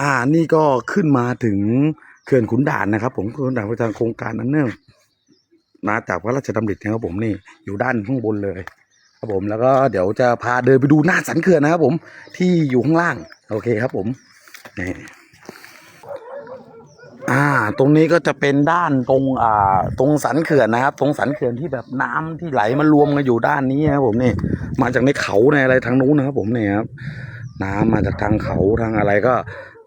อ่า นี่ก็ขึ้นมาถึงเขื่อนขุนด่านนะครับ ผมเขื่อนขุนด่านประจำโครงการนั้นเนื่องมาจากพระราชดำรินะครับผมนี่อยู่ด้านข้างบนเลย ครับผมแล้วก็เดี๋ยวจะพาเดินไปดูหน้าสันเขื่อนนะครับ ผมที่อยู่ข้างล่าง โอเคครับ ผมนี่อ่า ตรงนี้ก็จะเป็นด้านตรงอ่า ตรงสันเขื่อนนะครับ ตรงสันเขื่อนที่แบบน้ำที่ไหลมารวมกันอยู่ด้านนี้นะครับผมนี่ มาจากในเขาในอะไรทางนู้นนะครับ ผมนี่ครับน้ำมาจากทางเขาทางอะไรก็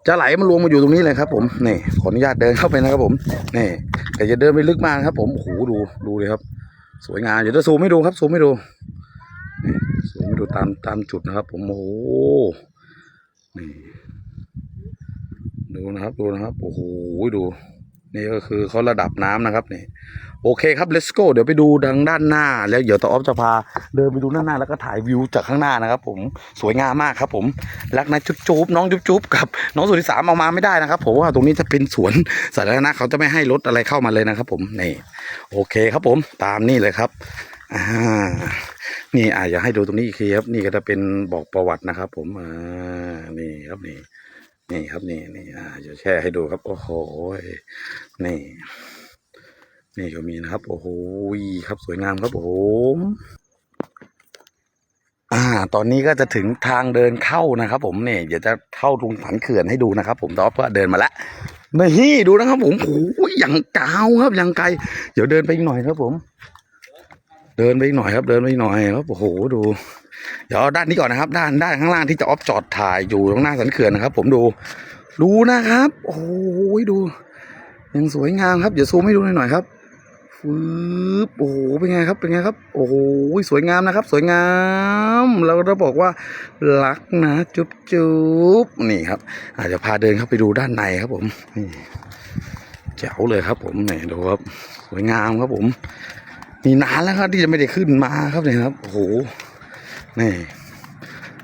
จะไหลมันรวมมาอยู่ตรงนี้เลยครับ ผมนี่ขออนุญาตเดินเข้าไปนะครับผมนี่แต่จะเดินไปลึกมากครับ ผมโอ้โหดูดูเลยครับ สวยงามเดี๋ยวจะซูมให้ดูครับซูมให้ดูนี่ซูมให้ดูตามตามจุดนะครับ ผมโอ้โหนี่ดูนะครับดูนะครับโอ้โหดู นี่ก็คือเขาระดับน้ำนะครับนี่โอเคครับ let's go เดี๋ยวไปดูดังด้านหน้า แล้วเดี๋ยวตาออฟจะพาเดินไปดูด้านหน้าแล้วก็ถ่ายวิวจากข้างหน้านะครับ ผมสวยงามมากครับ ผมรักนะจุ๊บจุ๊บน้องจุ๊บจุ๊บกับ น้องสุธิสามเอามาไม่ได้นะครับผมว่าตรงนี้จะเป็นสวนสาธารณะเขาจะไม่ให้รถอะไรเข้ามาเลยนะครับ ผมนี่โอเคครับผมตามนี่เลยครับอ่านี่อ่าอยากให้ดูตรงนี้อีกทีครับ นี่ก็จะเป็นบอกประวัตินะครับ ผมอ่านี่ครับนี่ นี่ครับนี่นี่อ่าเดี๋ยวแช่ให้ดูครับ โอ้โหนี่ นี่ก็มีนะครับ โอ้โหครับสวยงามครับผมอ่า ตอนนี้ก็จะถึงทางเดินเข้านะครับ ผมเนี่ยเดี๋ยวจะเข้าตรงสันเขื่อนให้ดูนะครับ ผมตอนก็เดินมาแล้วนี่ดูนะครับ ผมโอ้ยอย่างกาวครับอย่างไกล เดี๋ยวเดินไปอีกหน่อยครับ ผม เดินไปอีกหน่อยครับ เดินไปอีกหน่อยครับโอ้โหดู เดี๋ยวด้านนี้ก่อนนะครับ ด้านด้านข้างล่างที่จะออฟจอดถ่ายอยู่ตรงหน้าสันเขื่อนนะครับ ผมดู ดูนะครับ โอ้โหดูยังสวยงามครับเดี๋ยวซูมให้ดูหน่อยๆครับฟืบโอ้โหเป็นไงครับเป็นไงครับ โอ้โหสวยงามนะครับ สวยงามเราก็จะบอกว่ารักนะจุ๊บจุ๊บนี่ครับ อาจจะพาเดินเข้าไปดูด้านในครับ ผมนี่แจ๋วเลยครับ ผมนี่ดูครับ สวยงามครับผมนี่นานแล้วครับที่จะไม่ได้ขึ้นมาครับเนี่ยครับ โอ้โห นี่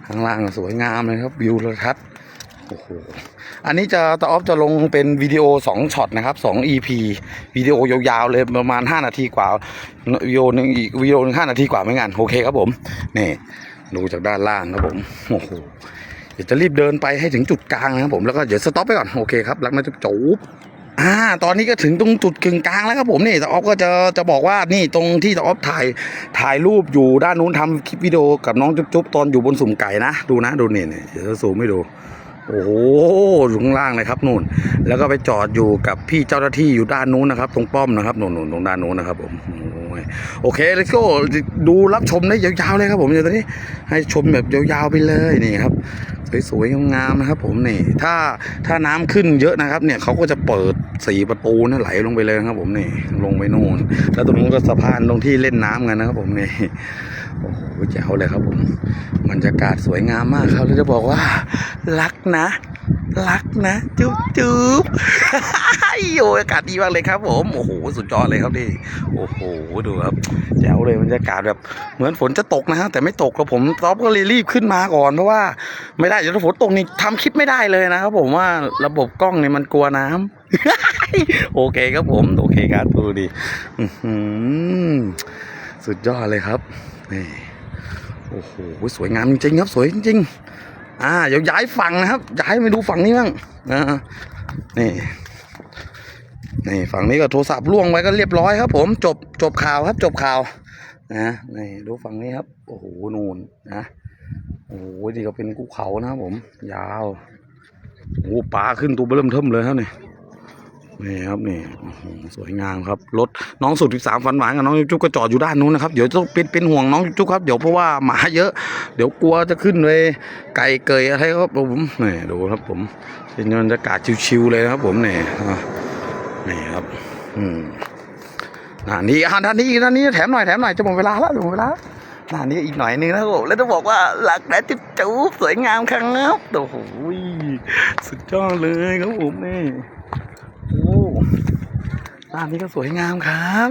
ข้างล่างสวยงามเลยครับ วิวระทัดโอ้โห อันนี้จะตาออฟจะลงเป็นวิดีโอสองช็อตนะครับสอง EP วิดีโอยาวๆเลยประมาณห้านาทีกว่าวิดีโอหนึ่งอีกวิดีโอหนึ่งห้านาทีกว่าไม่งานโอเคครับผม นี่ดูจากด้านล่างครับผมโอ้โหเดี๋ยวจะรีบเดินไปให้ถึงจุดกลางนะครับผมแล้วก็เดี๋ยวสต็อปไปก่อนโอเคครับรักนะจุ๊บ อ่าตอนนี้ก็ถึงตรงจุดกึ่งกลางแล้วครับผมนี่ตาออฟก็จะจะบอกว่านี่ตรงที่ตาออฟถ่ายถ่ายรูปอยู่ด้านนู้นทำคลิปวิดีโอกับน้องจุ๊บๆตอนอยู่บนสุ่มไก่นะดูนะดูนี่นี่เดี๋ยวจะซูมให้ดูโอ้โหข้างล่างเลยครับนู่น แล้วก็ไปจอดอยู่กับพี่เจ้าหน้าที่อยู่ด้านนู้นนะครับ ตรงป้อมนะครับนู่นนตรงด้านนู้นนะครับผมโอยโอเคเลโก้ดูรับชมได้ยาวๆเลยครับผมเดี๋ยวตอนนี้ให้ชมแบบยาวๆไปเลยนี่ครับสวยๆงามๆนะครับผมนี่ถ้าถ้าน้ำขึ้นเยอะนะครับ เนี่ยเขาก็จะเปิดสีประตูนั่นไหลลงไปเลยครับ ผมนี่ลงไปนู่นแล้วตรงนู้นก็สะพานตรงที่เล่นน้ำกันนะครับ ผมนี่โอ้โหแจ๋วเลยครับผมบรรยากาศสวยงามมากครับแล้วจะบอกว่ารักนะ รักนะ จุ๊บจุ๊บโอ้ยอากาศดีมากเลยครับผม โอ้โห สุดยอดเลยครับนี่ โอ้โห ดูครับแจ๋วเลยบรรยากาศแบบ เหมือนฝนจะตกนะฮะ แต่ไม่ตกครับผมต๊อบก็เลยรีบขึ้นมาก่อน เพราะว่าไม่ได้เดี๋ยวถ้าฝนตกนี่ทำคลิปไม่ได้เลยนะครับผมว่าระบบกล้องเนี่ยมันกลัวน้ำโอเคครับผม โอเคครับดูดิสุดยอดเลยครับนี่โอ้โห สวยงามจริงครับ สวยจริง อ่าเดี๋ยวย้ายฝั่งนะครับ ย้ายไปดูฝั่งนี้บ้างนะนี่นี่ฝั่งนี้ก็โทรศัพท์ล่วงไว้ก็เรียบร้อยครับผมจบจบข่าวครับ จบข่าวนะนี่ดูฝั่งนี้ครับ โอ้โหนูนนะโอ้โหนี่ก็เป็นภูเขานะครับผม ยาวโอ้ปลาขึ้นตัวเริ่มเทิมเลยครับเนี่ นี่ครับนี่สวยงามครับรถน้องสุดที่สามฟันหวานกับน้องจุ๊บก็จอดอยู่ด้านนู้นนะครับเดี๋ยวต้องเป็นเป็นห่วงน้องจุ๊บครับเดี๋ยวเพราะว่าหมาเยอะ เดี๋ยวกลัวจะขึ้นไปไก่เกยอะไรครับผมนี่ดูครับผมเป็นบรรยากาศชิวๆเลยนะครับผมนี่นี่ครับอืมอ่านี่อ่าด้านนี้ด้านนี้แถมหน่อยแถมหน่อยจะหมดเวลาแล้วหมดเวลาด้านนี้อีกหน่อยนึงนะครับผมแล้วต้องบอกว่าหลักแดดจุ๊บจุ๊บสวยงามครับโอ้โหสุดยอดเลยครับผมนี่ โอ้ด้านนี้ก็สวยงามครับ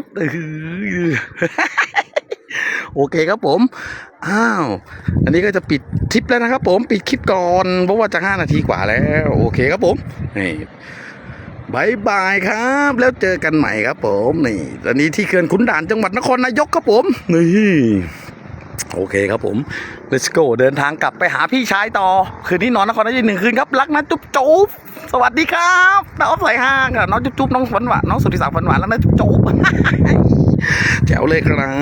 โอเคครับผม อ้าว อันนี้ก็จะปิดทริปแล้วนะครับ ผมปิดคลิปก่อนเพราะว่าจะห้านาทีกว่าแล้ว โอเคครับผมนี่บายบายครับ แล้วเจอกันใหม่ครับผมนี่ตอนนี้ที่เขื่อนขุนด่านจังหวัดนครนายกครับผมนี่ โอเคครับผม let's go เดินทางกลับไปหาพี่ชายต่อ คืนนี้นอนนครนายกหนึ่งคืนครับ รักนะจุ๊บจุ๊บสวัสดีครับน้องใส่ห้างน้องจุ๊บจุ๊บน้องฝันหวานน้องสุธิสาวฝันหวานแล้วนะจุ๊บจุ๊บแจ๋วเลยครั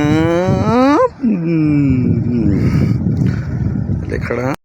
บเลยครับ